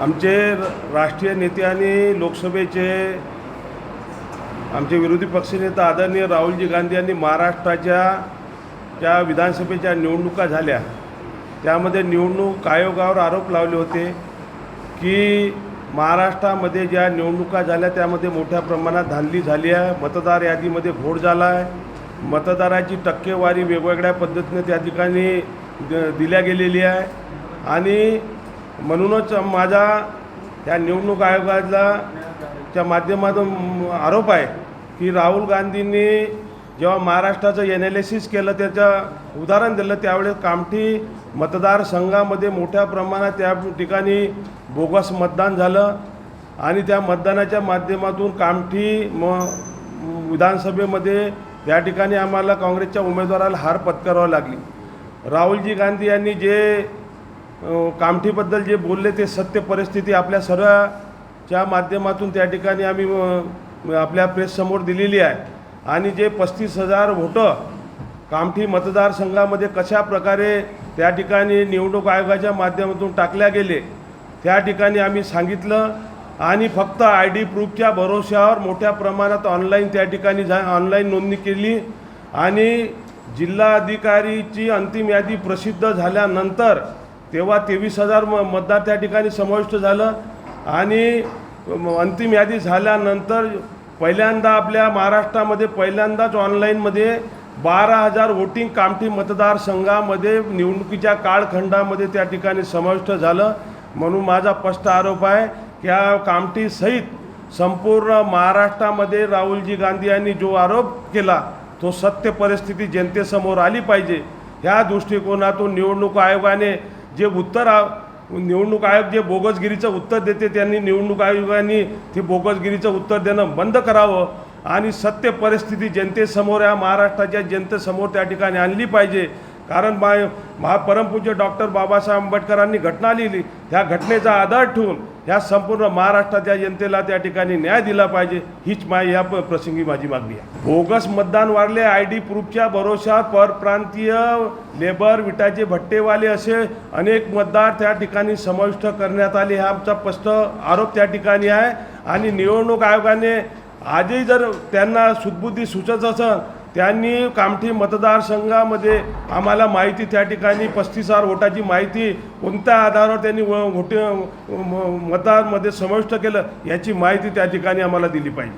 आमचे र- राष्ट्रीय नेते आणि लोकसभेचे आमचे विरोधी पक्षनेता आदरणीय राहुलजी गांधी यांनी महाराष्ट्राच्या ज्या विधानसभेच्या निवडणुका झाल्या. त्यामध्ये निवडणूक आयोगावर आरोप लावले होते की महाराष्ट्रामध्ये ज्या निवडणुका झाल्या त्यामध्ये मोठ्या प्रमाणात धांदली झाली आहे मतदार यादीमध्ये घोड झाला आहे. मतदाराची टक्केवारी वेगवेगळ्या पद्धतीने त्या ठिकाणी द- दिल्या गेलेली आहे. आणि म्हणूनच माझा या निवडणूक आयोगाला च्या माध्यमातून आरोप आहे की राहुल गांधींनी जेव्हा महाराष्ट्राचं एनालिसिस केलं त्याचं उदाहरण दिलं त्यावेळेस कामठी मतदारसंघामध्ये मोठ्या प्रमाणात त्या ठिकाणी बोगस मतदान झालं आणि त्या मतदानाच्या माध्यमातून कामठी म विधानसभेमध्ये त्या ठिकाणी आम्हाला काँग्रेसच्या उमेदवाराला हार पत्करावी लागली. राहुलजी गांधी यांनी जे कामठीबद्दल जे बोलले ते सत्य परिस्थिती आपल्या सर्वच्या माध्यमातून त्या ठिकाणी आम्ही आपल्या प्रेससमोर दिलेली आहे. आणि जे पस्तीस हजार व्होटं कामठी मतदारसंघामध्ये कशा प्रकारे त्या ठिकाणी निवडणूक आयोगाच्या माध्यमातून टाकल्या गेले त्या ठिकाणी आम्ही सांगितलं. आणि फक्त आय डी प्रूफच्या भरोश्यावर मोठ्या प्रमाणात ऑनलाईन त्या ठिकाणी जा ऑनलाईन नोंदणी केली. आणि जिल्हाधिकारीची अंतिम यादी प्रसिद्ध झाल्यानंतर तेव्हा तेवीस हजार म मतदार त्या ठिकाणी समाविष्ट झालं आणि अंतिम यादी झाल्यानंतर पहिल्यांदा आपल्या महाराष्ट्रामध्ये पहिल्यांदाच ऑनलाईनमध्ये बारा हजार वोटिंग कामठी मतदारसंघामध्ये निवडणुकीच्या काळखंडामध्ये त्या ठिकाणी समाविष्ट झालं. म्हणून माझा स्पष्ट आरोप आहे की या कामठीसहित संपूर्ण महाराष्ट्रामध्ये राहुलजी गांधी यांनी जो आरोप केला तो सत्य परिस्थिती जनतेसमोर आली पाहिजे. ह्या दृष्टिकोनातून निवडणूक आयोगाने जे उत्तर आ- निवडणूक आयोग जे बोगसगिरीचं उत्तर देते त्यांनी निवडणूक आयोगाने ते बोगसगिरीचं उत्तर देणं बंद करावं आणि सत्य परिस्थिती जनतेसमोर या महाराष्ट्राच्या जनतेसमोर त्या ठिकाणी आणली पाहिजे. कारण मा महापरमपूज्य डॉक्टर बाबासाहेब आंबेडकरांनी घटना लिहिली. ह्या घटनेचा आधार ठेवून ह्या संपूर्ण महाराष्ट्राच्या जनतेला त्या ठिकाणी न्याय दिला पाहिजे हीच माय या प्रसंगी माझी मागणी आहे. बोगस मतदान वाढले आय डी प्रूफच्या भरोशावर परप्रांतीय लेबर विटाचे भट्टेवाले असे अनेक मतदार त्या ठिकाणी समाविष्ट करण्यात आले. हा आमचा स्पष्ट आरोप त्या ठिकाणी आहे. आणि निवडणूक आयोगाने आजही जर त्यांना सुदबुद्धी सुचत असेल त्यांनी कामठी मतदारसंघामध्ये आम्हाला माहिती त्या ठिकाणी पस्तीस हजार वोटाची माहिती कोणत्या आधारावर त्यांनी वोटे म- मतदारमध्ये समाविष्ट केलं याची माहिती त्या ठिकाणी आम्हाला दिली पाहिजे.